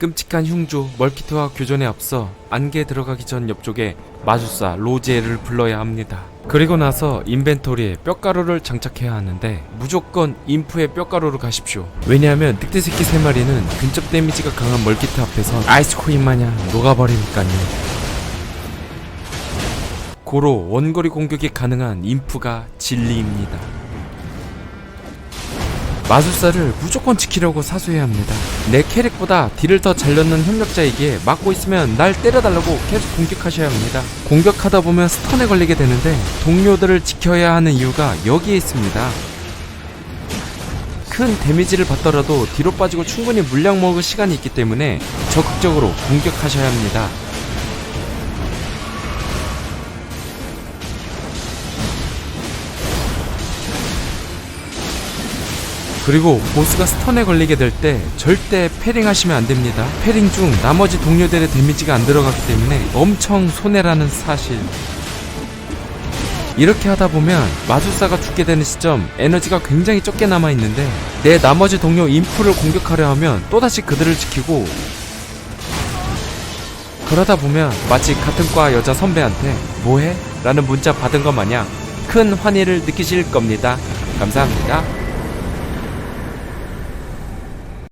끔찍한 흉조 멀키트와 교전에 앞서 안개에 들어가기 전 옆쪽에 마주사 로지에를 불러야 합니다. 그리고 나서 인벤토리에 뼈가루를 장착해야 하는데 무조건 인프의 뼈가루로 가십시오. 왜냐하면 늑대 새끼 세 마리는 근접 데미지가 강한 멀키트 앞에서 아이스크림 마냥 녹아버리니까요. 고로 원거리 공격이 가능한 인프가 진리입니다. 마술사를 무조건 지키려고 사수해야 합니다. 내 캐릭보다 딜을 더 잘 넣는 협력자에게 막고 있으면 날 때려달라고 계속 공격하셔야 합니다. 공격하다 보면 스턴에 걸리게 되는데 동료들을 지켜야 하는 이유가 여기에 있습니다. 큰 데미지를 받더라도 뒤로 빠지고 충분히 물량 먹을 시간이 있기 때문에 적극적으로 공격하셔야 합니다. 그리고 보스가 스턴에 걸리게 될 때 절대 패링 하시면 안 됩니다. 패링 중 나머지 동료들의 데미지가 안 들어가기 때문에 엄청 손해라는 사실. 이렇게 하다 보면 마술사가 죽게 되는 시점 에너지가 굉장히 적게 남아 있는데 내 나머지 동료 인프를 공격하려 하면 또다시 그들을 지키고 그러다 보면 마치 같은 과 여자 선배한테 뭐해? 라는 문자 받은 것 마냥 큰 환희를 느끼실 겁니다. 감사합니다.